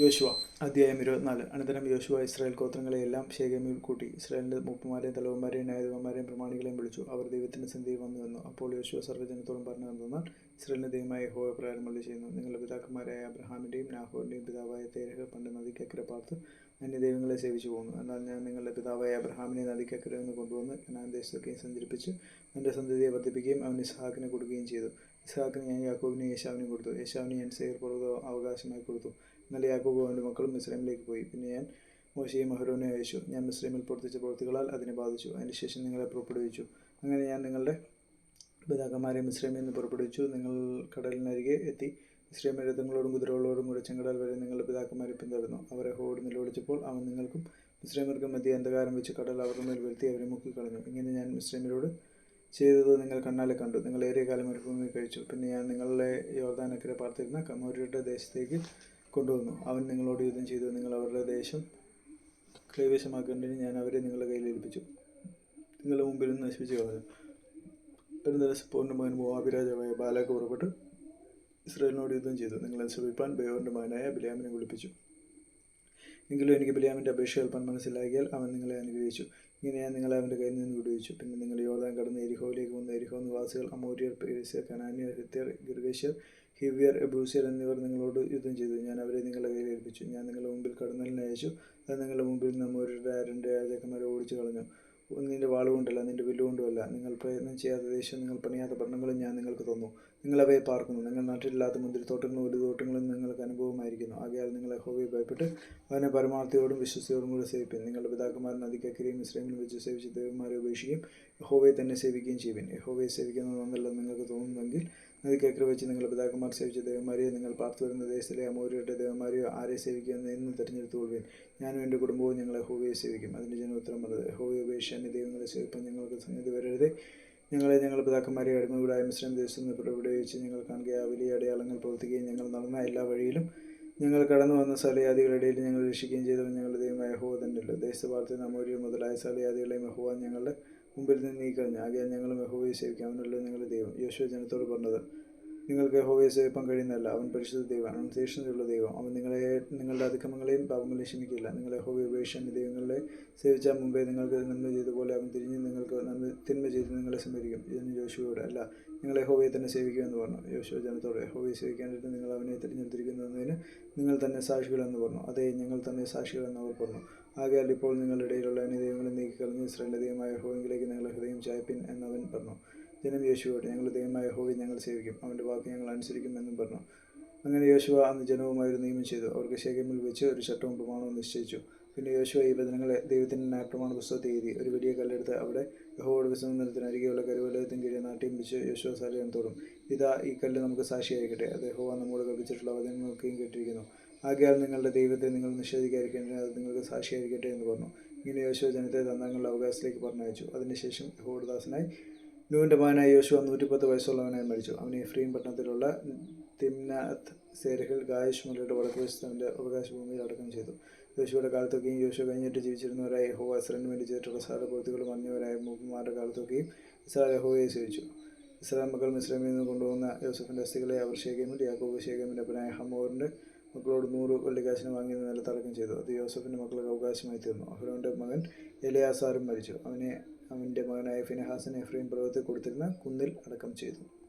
യോശുവ അധ്യായം ഇരുപത്തിനാല്. അനന്തരം യോശുവ ഇസ്രായേൽ ഗോത്രങ്ങളെയെല്ലാം ശേഖേമിൽ കൂട്ടി ഇസ്രായേലിന്റെ മൂപ്പുമാരെയും തലവന്മാരെയും ന്യായാധിപന്മാരെയും പ്രമാണികളെയും വിളിച്ചു. അവർ ദൈവത്തിന്റെ സന്ധിയിൽ വന്നു വന്നു അപ്പോൾ യോശുവ സർവജനത്തോടും പറഞ്ഞു തന്നാൽ ഇസ്രായേലിന്റെ ദൈവമായ ഹോ മള്ളി ചെയ്യുന്നു. നിങ്ങളുടെ പിതാക്കന്മാരായ അബ്രഹാമിന്റെയും നാഹോറിന്റെയും പിതാവായ തേരഹ പണ്ട് നദിക്കക്കര പാർത്ത് അന്യ ദൈവങ്ങളെ സേവിച്ചു പോകുന്നു. എന്നാൽ ഞാൻ നിങ്ങളുടെ പിതാവായ അബ്രഹാമിനെ നദിക്കക്കര നിന്ന് കൊണ്ടുവന്ന് ഞാൻ ദേശത്തൊക്കെയും സഞ്ചരിപ്പിച്ച് എന്റെ സന്തതിയെ വർദ്ധിപ്പിക്കുകയും അവന് ഇസ്ഹാക്കിനെ കൊടുക്കുകയും ചെയ്തു. ഇസ്ഹാക്കിന് ഞാൻ യാക്കോബിനെ യേശാവിനും കൊടുത്തു. യേശാവിന് ഞാൻ സെയർ പർവത അവകാശമായി കൊടുത്തു. എന്നാൽ യാക്കോബ് അവന്റെ മക്കളും മിസ്രൈമിലേക്ക് പോയി. പിന്നെ ഞാൻ മോശയും മഹരോനെ അയച്ചു. ഞാൻ മിസ്രൈമിൽ പ്രവർത്തിച്ച പ്രവൃത്തികളാൽ അതിനെ ബാധിച്ചു. അതിന് ശേഷം നിങ്ങളെ പുറപ്പെടുവിച്ചു. അങ്ങനെ ഞാൻ നിങ്ങളുടെ പിതാക്കന്മാരെ മിസ്രൈമിൽ നിന്ന് പുറപ്പെടുവിച്ചു. നിങ്ങൾ കടലിനരികെ എത്തി. മിസ്രൈമിൽ രഥങ്ങളോടും കുതിരകളോടും കൂടെ ചെങ്കടൽ വരെ നിങ്ങളുടെ പിതാക്കന്മാരെ പിന്തുടർന്നു. അവരെ ഹോട് നിലവിളിച്ചപ്പോൾ അവൻ നിങ്ങൾക്കും മിസ്രൈമർക്കും മധ്യ അന്ധകാരം വെച്ച് കടൽ അവരുടെ മേൽ വരുത്തി അവരെ മുക്കിക്കളഞ്ഞു. ഇങ്ങനെ ഞാൻ മിസ്രൈമിനോട് ചെയ്തത് നിങ്ങൾ കണ്ണാലെ കണ്ടു. നിങ്ങൾ ഏറിയ കാലം മരുഭൂമി കഴിച്ചു. പിന്നെ ഞാൻ നിങ്ങളെ യോർദാനക്കരെ പാർത്തിരുന്ന കമോരിയുടെ ദേശത്തേക്ക് കൊണ്ടുവന്നു. അവൻ നിങ്ങളോട് യുദ്ധം ചെയ്തു. നിങ്ങൾ അവരുടെ ദേശം കൈവശമാക്കേണ്ടതിന് ഞാൻ അവരെ നിങ്ങളുടെ കയ്യിൽ ഏൽപ്പിച്ചു. നിങ്ങളുടെ മുമ്പിൽ നിന്ന് നശിപ്പിച്ചു കളഞ്ഞു. ഒരു ദിവസം പൂർണ മകൻ മോഹാഭിരാജമായ ബാലക്ക് പുറപ്പെട്ട്. ഇസ്രായേലിനോട് യുദ്ധം ചെയ്തു. നിങ്ങളെ ശ്രമിപ്പാൻ ബയോറിന്റെ മകനായ ബിലിയാമിനെ വിളിപ്പിച്ചു. എങ്കിലും എനിക്ക് ബിലിയാമിന്റെ അപേക്ഷ കേൾപ്പാൻ മനസ്സിലാക്കിയാൽ അവൻ നിങ്ങളെ അനുഗ്രഹിച്ചു. ഇങ്ങനെ ഞാൻ നിങ്ങളെ അവന്റെ കയ്യിൽ നിന്ന് വിടുവിച്ചു. പിന്നെ നിങ്ങൾ യോർദാൻ കടന്ന് എരിഹോയിലേക്ക് വന്ന എരിഹോ നിവാസികൾ അമോരിയർ പേരിസ്യർ കനാനിയർ ഹിത്യർ ഗിർഗേഷ്യർ ഹിവിയർ എബൂസിയർ എന്നിവർ നിങ്ങളോട് യുദ്ധം ചെയ്തു. ഞാൻ അവരെ നിങ്ങളുടെ കയ്യിൽ ഏൽപ്പിച്ചു. ഞാൻ നിങ്ങളുടെ മുമ്പിൽ കടന്നലിനെ അയച്ചു. അത് നിങ്ങളുടെ മുമ്പിൽ നിന്ന് അമോരിയുടെ രണ്ട് രാജാക്കന്മാരെ ഓടിച്ചു കളഞ്ഞു. നിന്റെ വാളുകൊണ്ടല്ല നിന്റെ വില്ലുകൊണ്ടുമല്ല. നിങ്ങൾ പ്രയത്നം ചെയ്യാത്ത ദേശം നിങ്ങൾ പണിയാത്ത പട്ടണങ്ങളും ഞാൻ നിങ്ങൾക്ക് തന്നു. നിങ്ങൾ അവയെ പാർക്കുന്നു. നിങ്ങൾ നാട്ടിലില്ലാത്ത മുന്തിരിത്തോട്ടങ്ങളും ഒലിതോട്ടങ്ങളും നിങ്ങൾക്ക് അനുഭവമായിരിക്കുന്നു. ആകയാൽ നിങ്ങളെ ഹോവയെ ഭയപ്പെട്ട് അവനെ പരമാർത്ഥിയോടും വിശ്വസയോടും കൂടെ സേവിപ്പിൻ. നിങ്ങളുടെ പിതാക്കന്മാർ നദിക്കക്കരയും ഇസ്രൈമിലും വെച്ച് സേവിച്ച് ദേവന്മാരെ ഉപേക്ഷിക്കുകയും ഹോവയെ തന്നെ സേവിക്കുകയും ചെയ്യും ഹോവയെ സേവിക്കുന്നത് നന്നല്ലെന്ന് നിങ്ങൾക്ക് തോന്നുന്നെങ്കിൽ നദിക്കക്കര വെച്ച് നിങ്ങളുടെ പിതാക്കന്മാർ സേവിച്ച ദേവന്മാരെയോ നിങ്ങൾ പാർത്തു വരുന്ന ദേശത്തിലെ അമോരിയുടെ ദേവന്മാരെയോ ആരെ സേവിക്കുമെന്ന് എന്ന് തിരഞ്ഞെടുത്തുകൊള്ളുവിൻ. ഞാനും എന്റെ കുടുംബവും ഞങ്ങളെ ഹോവയെ സേവിക്കും. അതിന്റെ ജനം ഉത്തരം പറഞ്ഞത് ഹോവയെ ഉപേക്ഷിച്ച് അന്യ ദൈവങ്ങളെ സേവിപ്പം ഞങ്ങൾക്ക് സംഗതി വരരുത്. ഞങ്ങളെ ഞങ്ങളുടെ പിതാക്കന്മാരെ അടിമവിടായ മിശ്രം ദേശത്ത് നിന്ന് വെച്ച് ഞങ്ങൾ കാണുക ആ വലിയ അടയാളങ്ങൾ പ്രവർത്തിക്കുകയും ഞങ്ങൾ നടന്ന എല്ലാ വഴിയിലും ഞങ്ങൾ കടന്നു വന്ന സലയാദികളിടയിൽ ഞങ്ങൾ രക്ഷിക്കുകയും ചെയ്തവൻ ഞങ്ങളുടെ ദൈവമായ ഹോ തന്നെയല്ലോ. ദേശഭാഗത്തിന് നമോരിയ മുതലായ സലയാദികളെയും ഹോവാൻ ഞങ്ങളുടെ മുമ്പിൽ നിന്ന് നീക്കളഞ്ഞു ആകെ ഞങ്ങൾ യഹോവയെ സേവിക്കാം. അവനല്ലോ നിങ്ങളുടെ ദൈവം. യോശുവ ജനത്തോട് പറഞ്ഞത് നിങ്ങൾക്ക് യഹോവയെ സേവിപ്പാൻ കഴിയുന്നതല്ല. അവൻ പരിശുദ്ധ ദൈവം. അവൻ തീക്ഷ്ണതയുള്ള ദൈവം. അവൻ നിങ്ങളെ നിങ്ങളുടെ അതിക്രമങ്ങളെയും പാപങ്ങളെയും ക്ഷമിക്കില്ല നിങ്ങൾ യഹോവയെ ഉപേക്ഷിച്ച ദൈവങ്ങളെ സേവിച്ചാൽ മുമ്പേ നിങ്ങൾക്ക് നന്മ ചെയ്ത പോലെ അവൻ തിരിഞ്ഞ് നിങ്ങൾക്ക് നന്മ തിന്മ ചെയ്ത് നിങ്ങളെ സംഭരിക്കും എന്ന് യോശുവയോട് അല്ല നിങ്ങളെ യഹോവയെ തന്നെ സേവിക്കുമെന്ന് പറഞ്ഞു. യോശുവ ജനത്തോട് യഹോവയെ സേവിക്കാനായിട്ട് നിങ്ങൾ അവനെ തിരഞ്ഞെടുത്തിരിക്കുന്നതിന് നിങ്ങൾ തന്നെ സാക്ഷികളെന്ന് പറഞ്ഞു. അതേ ഞങ്ങൾ തന്നെ സാക്ഷികളെന്ന് അവർ പറഞ്ഞു. ആകയാൽ ഇപ്പോൾ നിങ്ങളുടെ ഇടയിലുള്ള അന്യ ദൈവങ്ങളെ നീക്കിക്കളഞ്ഞ് ഇസ്രായേലിന്റെ ദൈവമായ ഹോവെങ്കിലേക്ക് നിങ്ങളുടെ ഹൃദയം ചായപ്പിൻ എന്നവൻ പറഞ്ഞു. ജനം യേശുവോട് ഞങ്ങൾ ദൈവമായ ഹോവി ഞങ്ങൾ സേവിക്കും. അവന്റെ വാക്ക് ഞങ്ങൾ അനുസരിക്കും എന്നും പറഞ്ഞു. അങ്ങനെ യോശുവ അന്ന് ജനവുമായി ഒരു നിയമം ചെയ്തു. അവർക്ക് ശേഖമിൽ വെച്ച് ഒരു ചട്ടവും പ്രമാണവും നിശ്ചയിച്ചു. പിന്നെ യോശുവ ഈ വചനങ്ങളെ ദൈവത്തിന്റെ ന്യായപ്രമാണ പുസ്തകത്തിൽ എഴുതി. ഒരു വലിയ കല്ലെടുത്ത് അവിടെ യഹോവോട് വിശ്രമത്തിന് അരികെയുള്ള കരുവലയത്തിന് കീഴിൽ നാട്ടിയും വെച്ച് യോശുവ തോറും ഇതാ ഈ കല്ല് നമുക്ക് സാക്ഷിയായിക്കട്ടെ. അത് യഹോവ നമ്മോട് കൽപ്പിച്ചിട്ടുള്ള വചനങ്ങൾക്കും കേട്ടിരിക്കുന്നു. ആകയാൽ നിങ്ങളുടെ ദൈവത്തെ നിങ്ങൾ നിഷേധിക്കാതിരിക്കേണ്ടത് അത് നിങ്ങൾക്ക് സാക്ഷിയായിരിക്കട്ടെ എന്ന് പറഞ്ഞു. ഇങ്ങനെ യോശുവ ജനത്തെ തന്ത്രങ്ങളുടെ അവകാശത്തിലേക്ക് പറഞ്ഞയച്ചു. അതിനുശേഷം യഹോയുടെ ദാസനായി നൂവിന്റെ മകനായ യോശുവ നൂറ്റിപ്പത്ത് വയസ്സുള്ളവനായി മരിച്ചു. അവൻ ഫ്രീം പട്ടണത്തിലുള്ള തിംനാത്ത് സേരഹിൽ ഗായഷ് മലയുടെ വടക്കുവശത്ത് അവന്റെ അവകാശ ഭൂമിയിൽ അടക്കം ചെയ്തു. യോശുവയുടെ കാലത്തൊക്കെയും യോശു കഴിഞ്ഞിട്ട് ജീവിച്ചിരുന്നവരായ യഹോവ ഇസ്രായേലിന് വേണ്ടി ചെയ്തിട്ടുള്ള സകല പ്രവൃത്തികളും മഞ്ഞവരായ മൂപ്പന്മാരുടെ കാലത്തൊക്കെയും ഇസ്രായേൽ ഹോയെ സേവിച്ചു ഇസ്രായേൽ മക്കൾ മിശ്രമിൽ നിന്ന് കൊണ്ടുവന്ന യോസഫിന്റെ അസ്ഥികളെ അവർ ശേഖമിൽ യാക്കോബ് ശേഖമിന്റെ അപ്പനായ ഹമോറിന്റെ മക്കളോട് നൂറ് വെള്ളിക്കാശിന് വാങ്ങി നിലത്തടക്കം ചെയ്തു. അത് യോസഫിന്റെ മക്കൾക്ക് അവകാശമായി തീർന്നു. അഹ്റോന്റെ മകൻ എലിയാസാറും മരിച്ചു. അവനെ അവന്റെ മകനായ ഫിനഹാസിനെ എഫ്രീം പർവതത്തിൽ കൊടുത്തിരുന്ന കുന്നിൽ അടക്കം ചെയ്തു.